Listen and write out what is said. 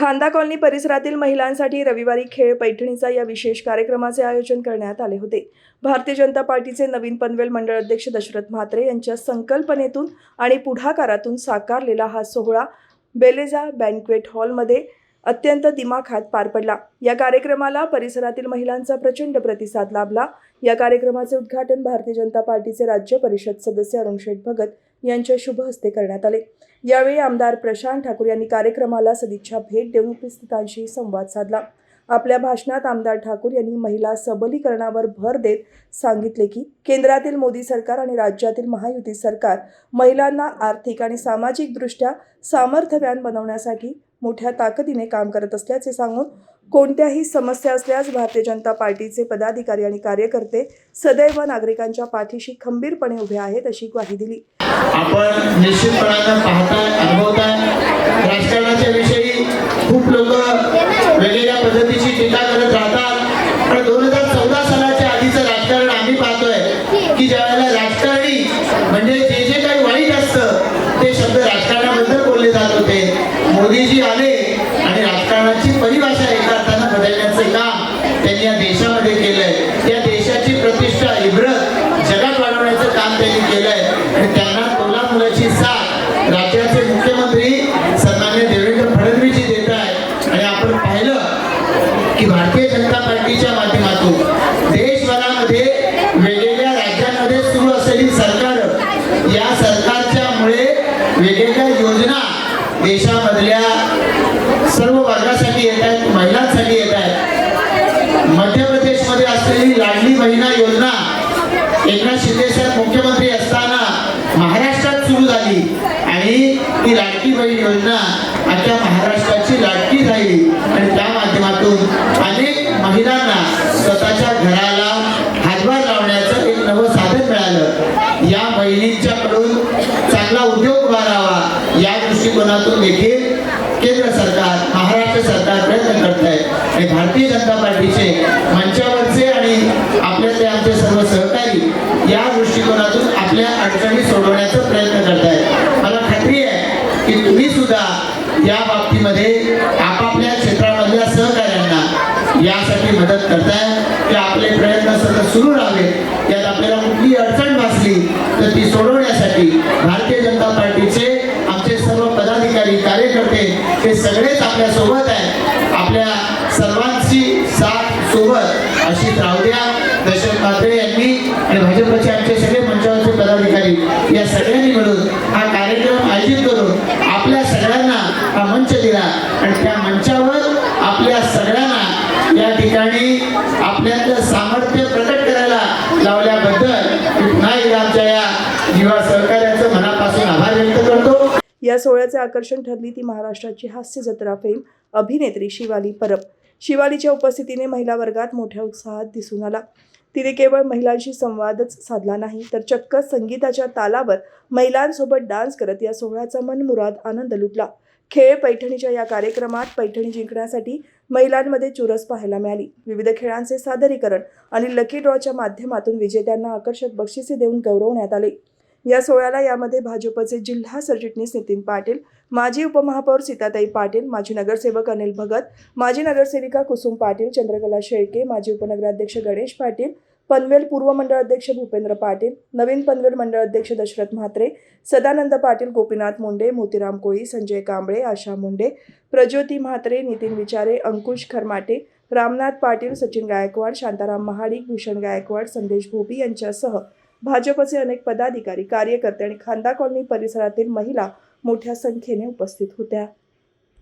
खांदा कॉलनी परिसरातील महिलांसाठी रविवारी खेळ पैठणीचा या विशेष कार्यक्रमाचे आयोजन करण्यात आले होते. भारतीय जनता पार्टीचे नवीन पनवेल मंडळ अध्यक्ष दशरथ म्हात्रे यांच्या संकल्पनेतून आणि पुढाकारातून साकारलेला हा सोहळा बेलेजा बँक्वेट हॉलमध्ये अत्यंत दिमाखात पार पडला. या कार्यक्रमाला परिसरातील महिलांचा प्रचंड प्रतिसाद लाभला. या कार्यक्रमाचे उद्घाटन भारतीय जनता पार्टीचे राज्य परिषद सदस्य अरुण शेठ भगत यांच्या शुभ हस्ते करण्यात आले. यावेळी आमदार प्रशांत ठाकूर यांनी कार्यक्रमाला सदिच्छा भेट देऊन उपस्थितांशी संवाद साधला. आपल्या भाषणात आमदार ठाकूर यांनी महिला सबलीकरणावर भर देत सांगितले की केंद्रातील मोदी सरकार आणि राज्यातील महायुती सरकार महिलांना आर्थिक आणि सामाजिकदृष्ट्या सामर्थ्यवान बनवण्यासाठी मोठ्या ताकदीने काम करत असल्याचे सांगून कोणत्याही समस्या असल्यास भारतीय जनता पार्टीचे पदाधिकारी आणि कार्यकर्ते सदैव नागरिकांच्या पाठीशी खंबीरपणे उभे आहेत अशी ग्वाही दिली. आपण देशामधल्या सर्व वर्गासाठी येत आहेत महिलांसाठी येत आहेत. मध्य दृष्टिकोनातून देखील केंद्र सरकार महाराष्ट्र सरकार प्रयत्न करत आहे आणि भारतीय जनता पार्टीचे मंचावरचे आणि आपल्यातले आमचे सर्व सहकारी या दृष्टिकोनातून आपल्या अडचणी सोडवण्याचा प्रयत्न करत आहेत मला खात्री आहे की तुम्ही सुद्धा या बाबतीमध्ये आपापल्या क्षेत्रामधल्या सहकाऱ्यांना यासाठी मदत करताय की आपले प्रयत्न सतत सुरू राहावे. यात आपल्याला कुठली अडचण भासली तर ती सोडवण्यासाठी भारतीय जनता पार्टीचे आपल्यासोबत आहे. आपल्या सर्वांची साथ सोबत अशी राहू दशरथ म्हात्रे यांनी आणि भाजपचे आमचे सगळे मंचावरचे पदाधिकारी या सगळ्यांनी मिळून हा कार्यक्रम आयोजित करून आपल्या सगळ्यांना हा मंच दिला. आणि त्या मंचावर आपल्या सगळ्यांना या ठिकाणी आपल्यातलं सामर्थ्य प्रकट या सोहळ्याचे आकर्षण ठरली ती महाराष्ट्राची हास्य जत्रा फेम अभिनेत्री शिवाली परब. शिवालीच्या उपस्थितीने महिला वर्गात मोठ्या उत्साहात दिसून आला. तिने केवळ महिलांशी संवादच साधला नाही तर चक्क संगीताच्या तालावर महिलांसोबत डान्स करत या सोहळ्याचा मनमुराद आनंद लुटला. खेळ पैठणीच्या या कार्यक्रमात पैठणी जिंकण्यासाठी महिलांमध्ये चुरस पाहायला मिळाली. विविध खेळांचे सादरीकरण आणि लकी ड्रॉच्या माध्यमातून विजेत्यांना आकर्षक बक्षिसे देऊन गौरवण्यात आले. या सोहळ्याला यामध्ये भाजपचे जिल्हा सरचिटणीस नितीन पाटील माजी उपमहापौर सीताताई पाटील माजी नगरसेवक अनिल भगत माजी नगरसेविका कुसुम पाटील चंद्रकला शेळके माजी उपनगराध्यक्ष गणेश पाटील पनवेल पूर्व मंडळ अध्यक्ष भूपेंद्र पाटील नवीन पनवेल मंडळ अध्यक्ष दशरथ म्हात्रे सदानंद पाटील गोपीनाथ मुंडे मोतीराम कोळी संजय कांबळे आशा मुंडे प्रज्योती म्हात्रे नितीन विचारे अंकुश खरमाटे रामनाथ पाटील सचिन गायकवाड शांताराम महाडिक भूषण गायकवाड संदेश भोपी यांच्यासह भाजपचे अनेक पदाधिकारी कार्यकर्ते आणि खांदा कॉलनी परिसरातील महिला मोठ्या संख्येने उपस्थित होत्या.